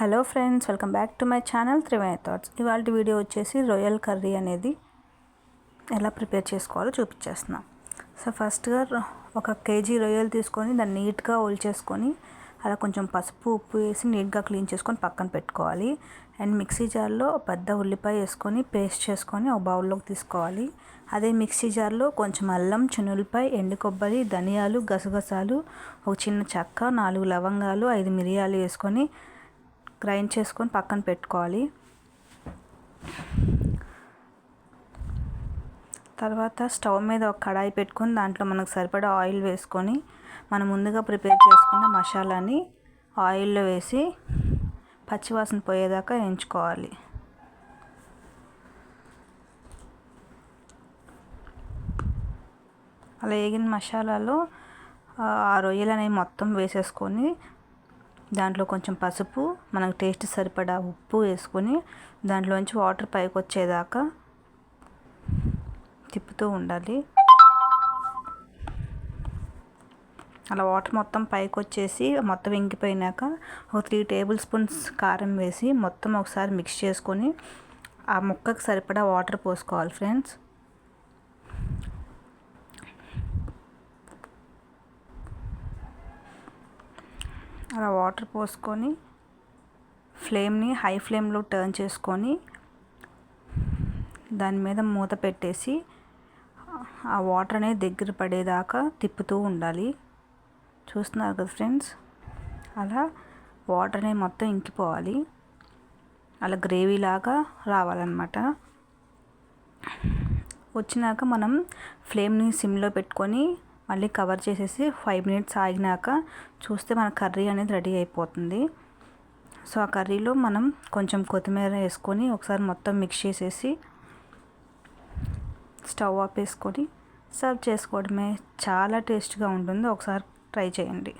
Hello friends welcome back to my channel Triveni thoughts ఇవాళ video వచ్చేసి రొయ్యల్ curry అనేది ఎలా ప్రిపేర్ చేసుకోవాలో చూపించేస్తున్నాం. సో ఫస్ట్గా ఒక కేజీ రొయ్యలు తీసుకొని దాన్ని నీట్గా చేసుకొని అలా కొంచెం పసుపు ఉప్పు వేసి నీట్గా క్లీన్ చేసుకొని పక్కన పెట్టుకోవాలి. అండ్ మిక్సీ జార్లో పెద్ద ఉల్లిపాయ వేసుకొని పేస్ట్ చేసుకొని ఒక బౌల్లోకి తీసుకోవాలి. అదే మిక్సీ జార్లో కొంచెం అల్లం చిన్నులపాయ ఎండు కొబ్బరి ధనియాలు గసగసాలు ఒక చిన్న చెక్క నాలుగు లవంగాలు ఐదు మిరియాలు వేసుకొని గ్రైండ్ చేసుకొని పక్కన పెట్టుకోవాలి. తర్వాత స్టవ్ మీద ఒక కడాయి పెట్టుకొని దాంట్లో మనకు సరిపడా ఆయిల్ వేసుకొని మనం ముందుగా ప్రిపేర్ చేసుకున్న మసాలాని ఆయిల్లో వేసి పచ్చివాసన పోయేదాకా ఎంచుకోవాలి. అలా వేగిన మసాలాలో ఆ రొయ్యలు అనేవి మొత్తం వేసేసుకొని దాంట్లో కొంచెం పసుపు మనకు టేస్ట్ సరిపడా ఉప్పు వేసుకొని దాంట్లోంచి వాటర్ పైకి వచ్చేదాకా తిప్పుతూ ఉండాలి. అలా వాటర్ మొత్తం పైకి వచ్చేసి మొత్తం ఇంకిపోయినాక ఒక త్రీ టేబుల్ స్పూన్స్ కారం వేసి మొత్తం ఒకసారి మిక్స్ చేసుకొని ఆ ముక్కకు సరిపడా వాటర్ పోసుకోవాలి ఫ్రెండ్స్. అలా వాటర్ పోసుకొని ఫ్లేమ్ని హై ఫ్లేమ్లో టర్న్ చేసుకొని దాని మీద మూత పెట్టేసి ఆ వాటర్ అనేది దగ్గర పడేదాకా తిప్పుతూ ఉండాలి. చూస్తున్నారు కదా ఫ్రెండ్స్? అలా వాటర్ అనేది మొత్తం ఇంకిపోవాలి. అలా గ్రేవీ లాగా రావాలన్నమాట. వచ్చినాక మనం ఫ్లేమ్ని సిమ్లో పెట్టుకొని మళ్ళీ కవర్ చేసేసి ఫైవ్ మినిట్స్ ఆగినాక చూస్తే మన కర్రీ అనేది రెడీ అయిపోతుంది. సో ఆ కర్రీలో మనం కొంచెం కొత్తిమీర వేసుకొని ఒకసారి మొత్తం మిక్స్ చేసేసి స్టవ్ ఆపేసుకొని సర్వ్ చేసుకోవడమే చాలా టేస్ట్గా ఉంటుంది. ఒకసారి ట్రై చేయండి.